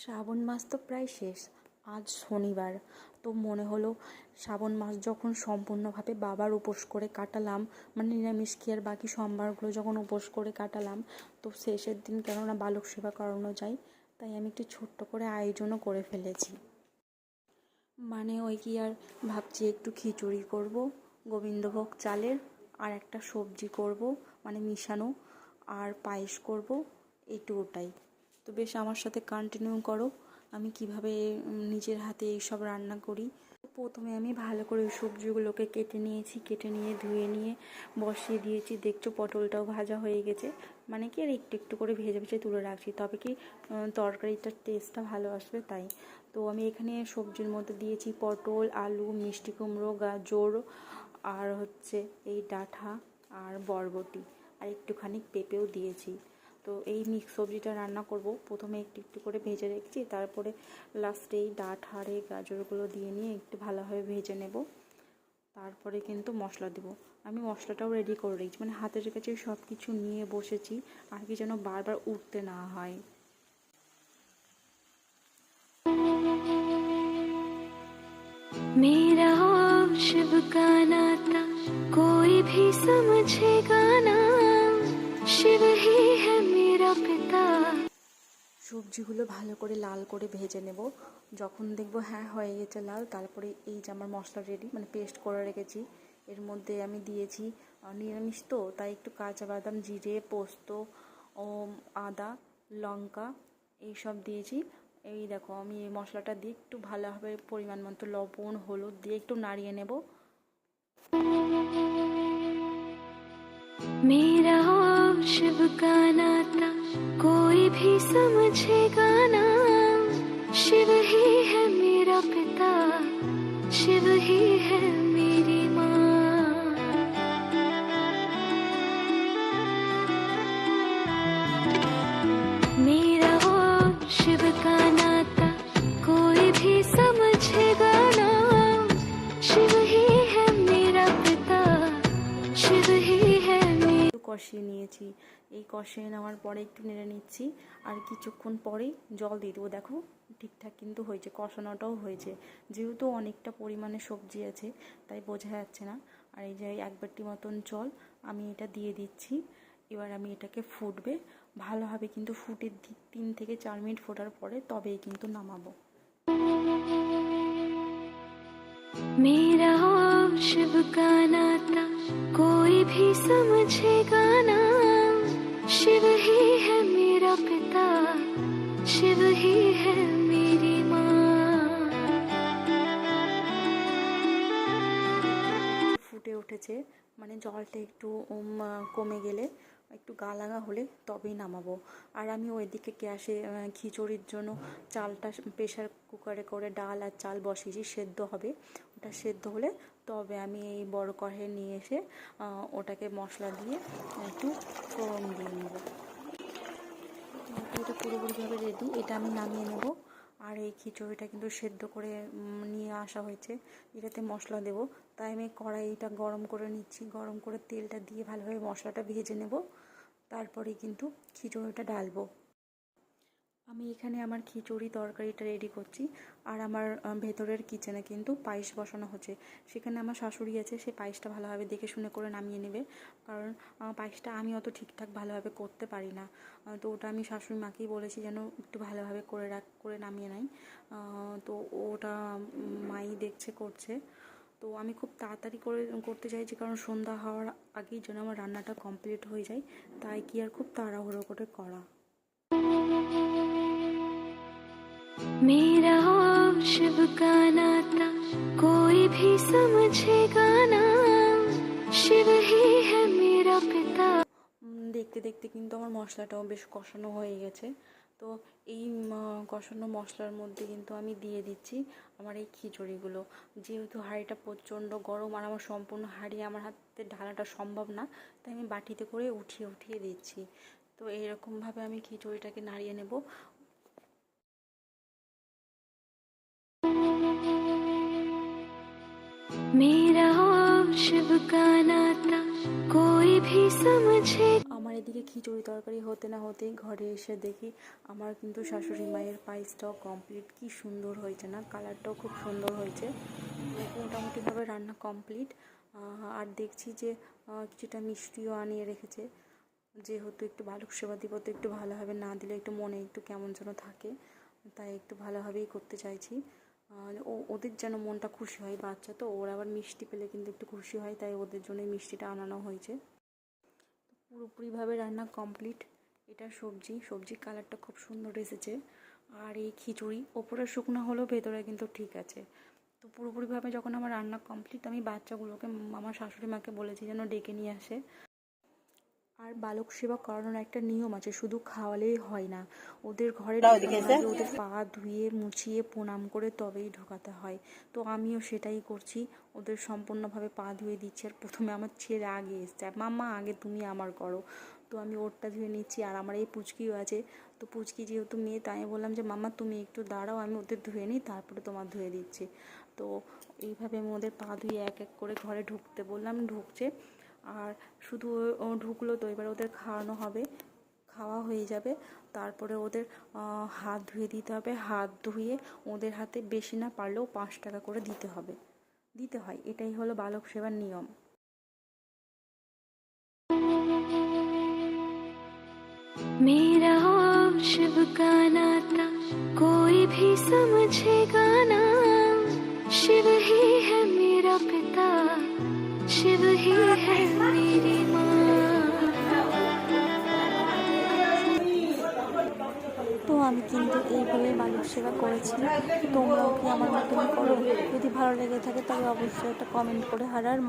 শ্রাবণ মাস তো প্রায় শেষ, আজ শনিবার। তো মনে হলো শ্রাবণ মাস যখন সম্পূর্ণভাবে বাবার উপোস করে কাটালাম মানে নিরামিষ আর বাকি সোমবারগুলো যখন উপোস করে কাটালাম, তো শেষের দিন কেননা বালক সেবা করানো যায়, তাই আমি একটু ছোট্ট করে আয়োজনও করে ফেলেছি। মানে ওই কি আর ভাবছি, একটু খিচুড়ি করব, গোবিন্দভোগ চালের, আর একটা সবজি করব মানে মিশানো, আর পায়েস করব, এইটুকুটাই। তো বেশ আমার সাথে কন্টিনিউ করো। আমি কীভাবে নিজের হাতে এইসব রান্না করি? প্রথমে আমি ভালো করে সবজিগুলোকে কেটে নিয়েছি, কেটে নিয়ে ধুয়ে নিয়ে বসিয়ে দিয়েছি। দেখছ পটলটাও ভাজা হয়ে গেছে। মানে কি আর একটু একটু করে ভেজে ভেজে তুলে রাখছি। তবে কি তরকারিটার টেস্টটা ভালো আসবে তাই। তো আমি এখানে সবজির মধ্যে দিয়েছি পটল, আলু, মিষ্টি কুমড়ো, গাজর আর হচ্ছে এই ডাঁটা আর বরবটি। আর একটুখানি পেঁপেও দিয়েছি। তো এই মিক্স সবজিটা রান্না করব প্রথমে একটু একটু করে ভেজে রেখেছি তারপরে লাস্টে এই ডাঁটা আর এই গাজরগুলো দিয়ে নিয়ে একটু ভালোভাবে ভেজে নেব তারপরে কিন্তু মশলা দেবো আমি মশলাটাও রেডি করে রেখেছি মানে হাতের কাছে সব কিছু নিয়ে বসেছি আর কি যেন বারবার উঠতে না হয় मेरा और शिव का नाता कोई भी समझेगा ना শিব মেরা পিতা সবজিগুলো ভালো করে লাল করে ভেজে নেব। যখন দেখব হ্যাঁ হয়ে গেছে লাল তারপরে এই যে আমার মশলা রেডি মানে পেস্ট করে রেখেছি। এর মধ্যে আমি দিয়েছি নিরামিষ তো তাই একটু কাঁচা বাদাম জিরে পোস্ত ও আদা লঙ্কা এই সব দিয়েছি। এই দেখো আমি এই মশলাটা দিয়ে একটু ভালোভাবে পরিমাণ মতো লবণ হলুদ দিয়ে একটু নাড়িয়ে নেব। समझेगा। কষিয়ে নিয়েছি এই কষিয়ে নেওয়ার পরে একটু নেড়ে নিচ্ছি আর কিছুক্ষণ পরেই জল দিয়ে দেবো দেখো ঠিকঠাক কিন্তু হয়েছে কষানোটাও হয়েছে যেহেতু অনেকটা পরিমাণে সবজি আছে তাই বোঝা যাচ্ছে না আর এই যে এক বাটি মতন জল আমি এটা দিয়ে দিচ্ছি এবার আমি এটাকে ফুটবে ভালোভাবে কিন্তু ফুটে দি- তিন থেকে চার মিনিট ফোটার পরে তবেই কিন্তু নামাবো मेरा और शिव का नाता कोई भी समझेगा ना शिव ही है मेरा पिता शिव ही है मेरी माँ ফুটে উঠেছে মানে জলটা একটু উম, কমে গেলে একটু গা লাগা হলে তবেই নামাবো আর আমি ওইদিকে গ্যাসে আহ, খিচুড়ির জন্য চালটা প্রেশার কুকারে করে ডাল আর চাল বসিয়েছি সেদ্ধ হবে ওটা সেদ্ধ হলে তবে আমি এই বড় কড়াইয়ে নিয়ে এসে ওটাকে মশলা দিয়ে একটু ফোড়ন দিয়ে নেব। এটা পুরোপুরিভাবে রেডি এটা আমি নামিয়ে নেব। আর এই খিচুড়িটা কিন্তু সেদ্ধ করে নিয়ে আসা হয়েছে। এটাতে মশলা দেব। তাই আমি কড়াইটা গরম করে নিচ্ছি। গরম করে তেলটা দিয়ে ভালোভাবে মশলাটা ভেজে নেব। তারপরে কিন্তু খিচুড়িটা ডালবো আমি এখানে আমার খিচুড়ি তরকারিটা রেডি করছি। আর আমার ভেতরের কিচেনে কিন্তু পায়েস বসানো হচ্ছে। সেখানে আমার শাশুড়ি আছে, সে পায়েসটা ভালোভাবে দেখে শুনে করে নামিয়ে নেবে। কারণ পায়েসটা আমি অত ঠিকঠাক ভালোভাবে করতে পারি না। তো ওটা আমি শাশুড়ি মাকেই বলেছি যেন একটু ভালোভাবে করে রাখ, করে নামিয়ে নেয়। তো ওটা মাই দেখছে, করছে। তো আমি খুব তাড়াতাড়ি করে করতে চাইছি কারণ সন্ধ্যা হওয়ার আগেই যেন আমার রান্নাটা কমপ্লিট হয়ে যায়। তাই কি আর খুব তাড়াহুড়ো করে করা। मेरा और शिव का नाता कोई भी समझेगा ना शिव ही है मेरा पिता উম, দেখতে দেখতে কিন্তু আমার মশলাটাও বেশ কষানো হয়ে গেছে তো এই উম, কষানো মশলার মধ্যে কিন্তু আমি দিয়ে দিচ্ছি আমার এই খিচুড়িগুলো যেহেতু হাঁড়িটা প্রচণ্ড গরম আর আমার সম্পূর্ণ হাঁড়ি আমার হাতে ঢালাটা সম্ভব না তাই আমি বাটিতে করে উঠিয়ে উঠিয়ে দিচ্ছি তো এইরকমভাবে আমি খিচুড়িটাকে নাড়িয়ে নেব। আমার এদিকে খিচুড়ি তরকারি হতে না হতেই ঘরে এসে দেখি আমার কিন্তু শাশুড়ি মায়ের পায়েসটাও কমপ্লিট কি সুন্দর হয়েছে না? কালারটাও খুব সুন্দর হয়েছে। মোটামুটিভাবে রান্না কমপ্লিট আর দেখছি যে কিছুটা মিষ্টিও আনিয়ে রেখেছে। যেহেতু একটু বালক সেবা দিব, তো একটু ভালোভাবে না দিলে একটু মনে একটু কেমন যেন থাকে। তাই একটু ভালোভাবেই করতে চাইছি। ও, ওদের যেন মনটা খুশি হয়, বাচ্চা তো, ওরা আবার মিষ্টি পেলে কিন্তু একটু খুশি হয়, তাই ওদের জন্য এই মিষ্টিটা আনানো হয়েছে। পুরোপুরিভাবে রান্না কমপ্লিট। এটা সবজি, সবজির কালারটা খুব সুন্দর এসেছে। আর এই খিচুড়ি ওপরে শুকনো হলেও ভেতরে কিন্তু ঠিক আছে। তো পুরোপুরিভাবে যখন আমার রান্না কমপ্লিট, আমি বাচ্চাগুলোকে আমার শাশুড়ি মাকে বলেছি যেন ডেকে নিয়ে আসে। আর বালক সেবা করানোর একটা নিয়ম আছে শুধু খাওয়ালেই হয় না। ওদের ঘরে ওদের পা ধুয়ে মুছিয়ে প্রণাম করে তবেই ঢোকাতে হয়। তো আমিও সেটাই করছি। ওদের সম্পূর্ণভাবে পা ধুয়ে দিচ্ছি আর প্রথমে আমার ছেলে আগে এসছে। মাম্মা আগে তুমি আমার করো। তো আমি ওরটা ধুয়ে নিচ্ছি আর আমার এই পুচকিও আছে। তো পুচকি যেহেতু মেয়ে তাই আমি বললাম যে মাম্মা তুমি একটু দাঁড়াও আমি ওদের ধুয়ে নিই তারপরে তোমার ধুয়ে দিচ্ছি। তো এইভাবে আমি ওদের পা ধুয়ে এক এক করে ঘরে ঢুকতে বললাম ঢুকছে। আর শুধু ও- ও ঢুকলো তো এবার ওদের খাওয়ানো হবে খাওয়া হয়ে যাবে তারপরে ওদের আহ, হাত ধুয়ে দিতে হবে হাত ধুয়ে ওদের হাতে বেশি না পারলেও পাঁচ টাকা করে দিতে হবে দিতে হয় এটাই হলো বালক সেবার নিয়ম मेरा और शिव का नाता कोई भी समझेगा ना शिव ही है मेरा पिता शिव ही है मेरी माँ তো আমি কিন্তু এইভাবে বালক সেবা করেছি তোমরাও কি আমার মতন করো যদি ভালো লেগে থাকে তবে অবশ্যই একটা কমেন্ট করে হারার